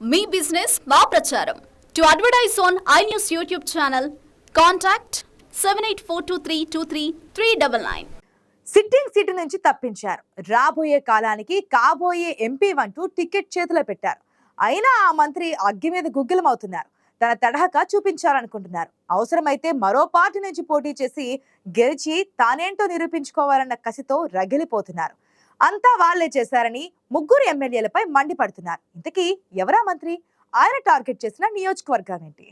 మీ business మా ప్రచారం. To advertise on I news YouTube channel contact seven eight four two three two three three double nine sitting seat నుంచి తప్పించారు. రాబోయే కాలానికి కాబోయే ఎంపీ అంటూ టికెట్ చేతిలో పెట్టారు. అయినా ఆ మంత్రి అగ్గి మీద గుగ్గిలమవుతున్నారు. తన తడహక చూపించాలనుకుంటున్నారు. అవసరమైతే మరో పార్టీ నుంచి పోటీ చేసి గెలిచి తానేంటో నిరూపించుకోవాలన్న కసితో రగిలిపోతున్నారు. అంతా వాళ్ళే చేశారని ముగ్గురు ఎమ్మెల్యేలపై మండిపడుతున్నారు. ఇంతకీ ఎవరా మంత్రి? ఆయన టార్గెట్ చేసిన నియోజకవర్గం ఏంటి?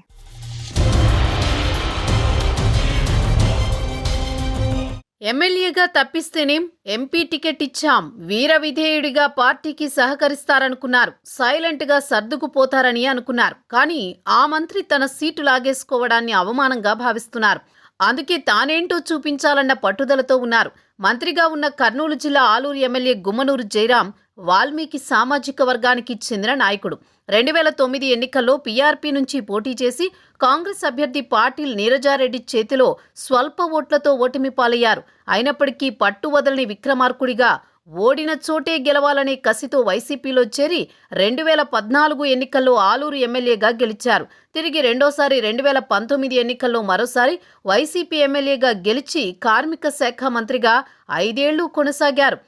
ఎమ్మెల్యేగా తప్పిస్తేనేం ఎంపీ టికెట్ ఇచ్చాం. వీర విధేయుడిగా పార్టీకి సహకరిస్తారనుకున్నారు. సైలెంట్గా సర్దుకుపోతారని అనుకున్నారు. కానీ ఆ మంత్రి తన సీటు లాగేసుకోవడాన్ని అవమానంగా భావిస్తున్నారు. అందుకే తానేంటో చూపించాలన్న పట్టుదలతో ఉన్నారు. మంత్రిగా ఉన్న కర్నూలు జిల్లా ఆలూరు ఎమ్మెల్యే గుమ్మనూరు జయరాం వాల్మీకి సామాజిక వర్గానికి చెందిన నాయకుడు. రెండు వేల తొమ్మిది ఎన్నికల్లో పీఆర్పీ నుంచి పోటీ చేసి కాంగ్రెస్ అభ్యర్థి పాటిల్ నీరజారెడ్డి చేతిలో స్వల్ప ఓట్లతో ఓటమి పాలయ్యారు అయినప్పటికీ పట్టు వదలని విక్రమార్కుడిగా ఓడిన చోటే గెలవాలనే కసితో వైసీపీలో చేరి రెండు వేల పద్నాలుగు ఎన్నికల్లో ఆలూరు ఎమ్మెల్యేగా గెలిచారు. తిరిగి రెండోసారి రెండు వేల పంతొమ్మిది ఎన్నికల్లో మరోసారి వైసీపీ ఎమ్మెల్యేగా గెలిచి కార్మిక శాఖ మంత్రిగా ఐదేళ్ళు కొనసాగారు.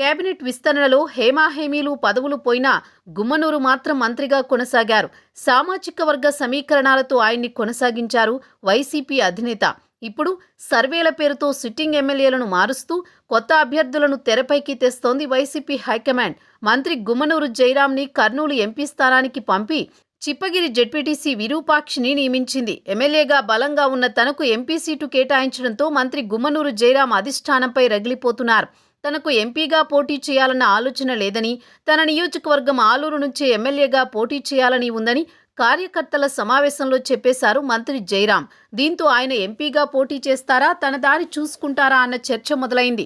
కేబినెట్ విస్తరణలో హేమాహేమీలు పదవులు పోయినా గుమ్మనూరు మాత్రం మంత్రిగా కొనసాగారు. సామాజిక వర్గ సమీకరణాలతో ఆయన్ని కొనసాగించారు వైసీపీ అధినేత. ఇప్పుడు సర్వేల పేరుతో సిట్టింగ్ ఎమ్మెల్యేలను మారుస్తూ కొత్త అభ్యర్థులను తెరపైకి తెస్తోంది వైసీపీ హైకమాండ్. మంత్రి గుమ్మనూరు జయరాంని కర్నూలు ఎంపీ స్థానానికి పంపి చిప్పగిరి జెడ్పీటీసీ విరూపాక్షిని నియమించింది. ఎమ్మెల్యేగా బలంగా ఉన్న తనకు ఎంపీ సీటు కేటాయించడంతో మంత్రి గుమ్మనూరు జయరాం అధిష్టానంపై రగిలిపోతున్నారు. తనకు ఎంపీగా పోటీ చేయాలన్న ఆలోచన లేదని తన నియోజకవర్గం ఆలూరు నుంచి ఎమ్మెల్యేగా పోటీ చేయాలని ఉందని కార్యకర్తల సమావేశంలో చెప్పేశారు మంత్రి జయరాం. దీంతో ఆయన ఎంపీగా పోటీ చేస్తారా తన దారి చూసుకుంటారా అన్న చర్చ మొదలైంది.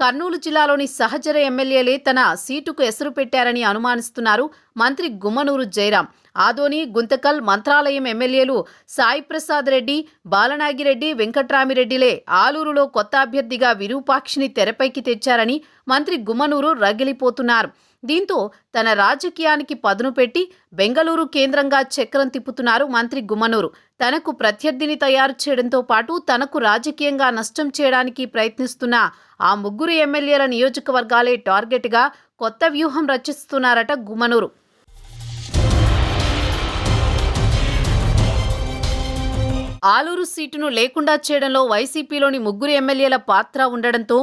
కర్నూలు జిల్లాలోని సహచర ఎమ్మెల్యేలే తన సీటుకు ఎసరు పెట్టారని అనుమానిస్తున్నారు మంత్రి గుమ్మనూరు జయరాం. ఆదోని గుంతకల్ మంత్రాలయం ఎమ్మెల్యేలు సాయి ప్రసాద్ రెడ్డి బాలనాగిరెడ్డి వెంకట్రామిరెడ్డిలే ఆలూరులో కొత్త అభ్యర్థిగా విరూపాక్షిని తెరపైకి తెచ్చారని మంత్రి గుమ్మనూరు రగిలిపోతున్నారు. దీంతో తన రాజకీయానికి పదును పెట్టి బెంగళూరు కేంద్రంగా చక్రం తిప్పుతున్నారు మంత్రి గుమ్మనూరు. తనకు ప్రత్యర్థిని తయారు చేయడంతో పాటు తనకు రాజకీయంగా నష్టం చేయడానికి ప్రయత్నిస్తున్న ఆ ముగ్గురు ఎమ్మెల్యేల నియోజకవర్గాలే టార్గెట్గా కొత్త వ్యూహం రచిస్తున్నారట గుమ్మనూరు ఆలూరు సీటును లేకుండా చేయడంలో వైసీపీలోని ముగ్గురు ఎమ్మెల్యేల పాత్ర ఉండడంతో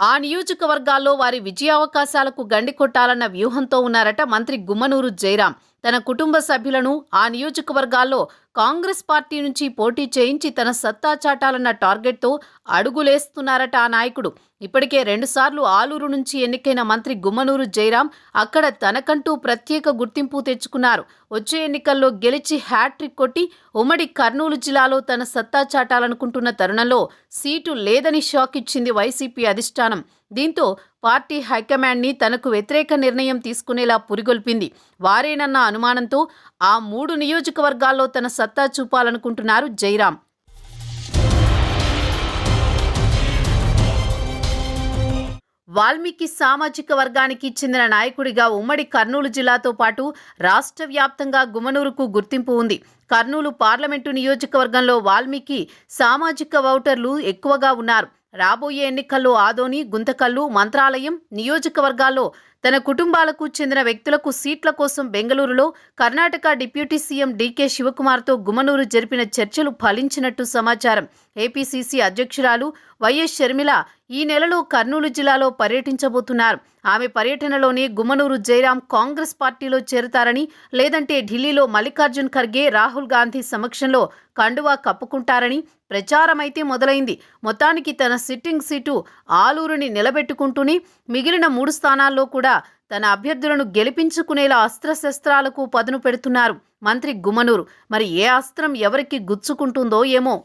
ఆ నియోజకవర్గాల్లో వారి విజయావకాశాలకు గండి కొట్టాలన్న వ్యూహంతో ఉన్నారట మంత్రి గుమ్మనూరు జయరాం. తన కుటుంబ సభ్యులను ఆ నియోజకవర్గాల్లో కాంగ్రెస్ పార్టీ నుంచి పోటీ చేయించి తన సత్తా చాటాలన్న టార్గెట్తో అడుగులేస్తున్నారట ఆ నాయకుడు. ఇప్పటికే రెండుసార్లు ఆలూరు నుంచి ఎన్నికైన మంత్రి గుమ్మనూరు జయరాం అక్కడ తనకంటూ ప్రత్యేక గుర్తింపు తెచ్చుకున్నారు. వచ్చే ఎన్నికల్లో గెలిచి హ్యాట్రిక్ కొట్టి ఉమ్మడి కర్నూలు జిల్లాలో తన సత్తా చాటాలనుకుంటున్న తరుణంలో సీటు లేదని షాక్ ఇచ్చింది వైసీపీ అధిష్టానం. దీంతో పార్టీ హైకమాండ్ని తనకు వ్యతిరేక నిర్ణయం తీసుకునేలా పురిగొల్పింది. వారేనన్న అనుమానంతో ఆ మూడు నియోజకవర్గాల్లో తన సత్తా చూపాలనుకుంటున్నారు జైరాం వాల్మీకి సామాజిక వర్గానికి చెందిన నాయకుడిగా ఉమ్మడి కర్నూలు జిల్లాతో పాటు రాష్ట్ర వ్యాప్తంగా గుమనూరుకు గుర్తింపు ఉంది. కర్నూలు పార్లమెంటు నియోజకవర్గంలో వాల్మీకి సామాజిక ఓటర్లు ఎక్కువగా ఉన్నారు. రాబోయే ఎన్నికల్లో ఆదోని గుంతకల్లు మంత్రాలయం నియోజకవర్గాల్లో తన కుటుంబాలకు చెందిన వ్యక్తులకు సీట్ల కోసం బెంగళూరులో కర్ణాటక డిప్యూటీ సీఎం డీకే శివకుమార్తో గుమనూరు జరిపిన చర్చలు ఫలించినట్టు సమాచారం. ఏపీసీసీ అధ్యక్షురాలు వైఎస్ షర్మిల ఈ నెలలో కర్నూలు జిల్లాలో పర్యటించబోతున్నారు. ఆమె పర్యటనలోనే గుమ్మనూరు జయరాం కాంగ్రెస్ పార్టీలో చేరతారని లేదంటే ఢిల్లీలో మల్లికార్జున్ ఖర్గే రాహుల్ గాంధీ సమక్షంలో కండువా కప్పుకుంటారని ప్రచారమైతే మొదలైంది. మొత్తానికి తన సిట్టింగ్ సీటు ఆలూరుని నిలబెట్టుకుంటూనే మిగిలిన మూడు స్థానాల్లో కూడా తన అభ్యర్థులను గెలిపించుకునేలా అస్త్రశస్త్రాలకు పదును పెడుతున్నారు. మంత్రి గుమనూరు. మరి ఏ అస్త్రం ఎవరికి గుచ్చుకుంటుందో ఏమో